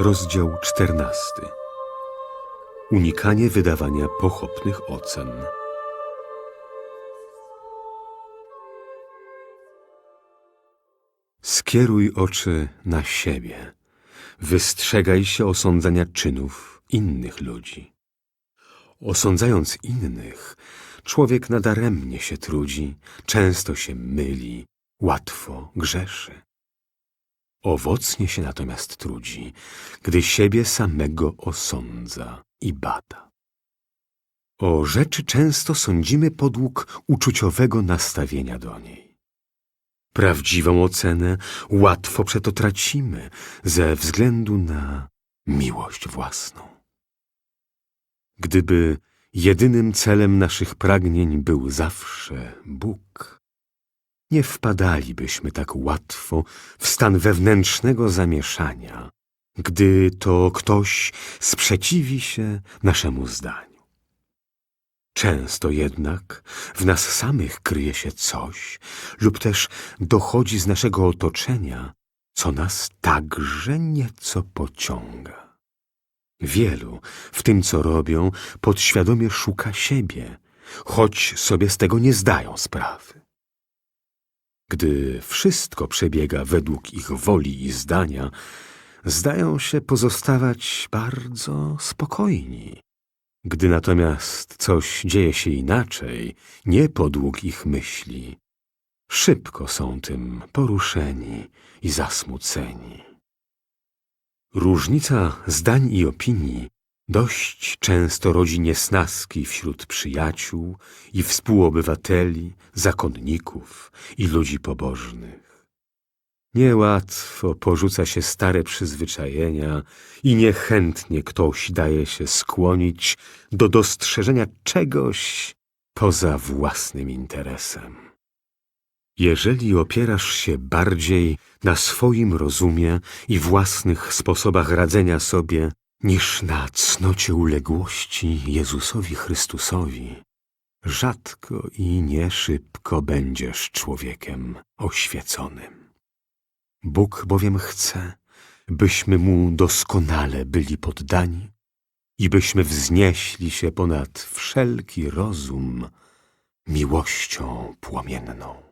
Rozdział czternasty. Unikanie wydawania pochopnych ocen. Skieruj oczy na siebie. Wystrzegaj się osądzania czynów innych ludzi. Osądzając innych, człowiek nadaremnie się trudzi, często się myli, łatwo grzeszy. Owocnie się natomiast trudzi, gdy siebie samego osądza i bada. O rzeczy często sądzimy podług uczuciowego nastawienia do niej. Prawdziwą ocenę łatwo przeto tracimy ze względu na miłość własną. Gdyby jedynym celem naszych pragnień był zawsze Bóg, nie wpadalibyśmy tak łatwo w stan wewnętrznego zamieszania, gdy to ktoś sprzeciwi się naszemu zdaniu. Często jednak w nas samych kryje się coś, lub też dochodzi z naszego otoczenia, co nas także nieco pociąga. Wielu w tym, co robią, podświadomie szuka siebie, choć sobie z tego nie zdają sprawy. Gdy wszystko przebiega według ich woli i zdania, zdają się pozostawać bardzo spokojni. Gdy natomiast coś dzieje się inaczej, nie podług ich myśli, szybko są tym poruszeni i zasmuceni. Różnica zdań i opinii dość często rodzi niesnaski wśród przyjaciół i współobywateli, zakonników i ludzi pobożnych. Niełatwo porzuca się stare przyzwyczajenia i niechętnie ktoś daje się skłonić do dostrzeżenia czegoś poza własnym interesem. Jeżeli opierasz się bardziej na swoim rozumie i własnych sposobach radzenia sobie, niż na cnocie uległości Jezusowi Chrystusowi, rzadko i nie szybko będziesz człowiekiem oświeconym. Bóg bowiem chce, byśmy Mu doskonale byli poddani i byśmy wznieśli się ponad wszelki rozum miłością płomienną.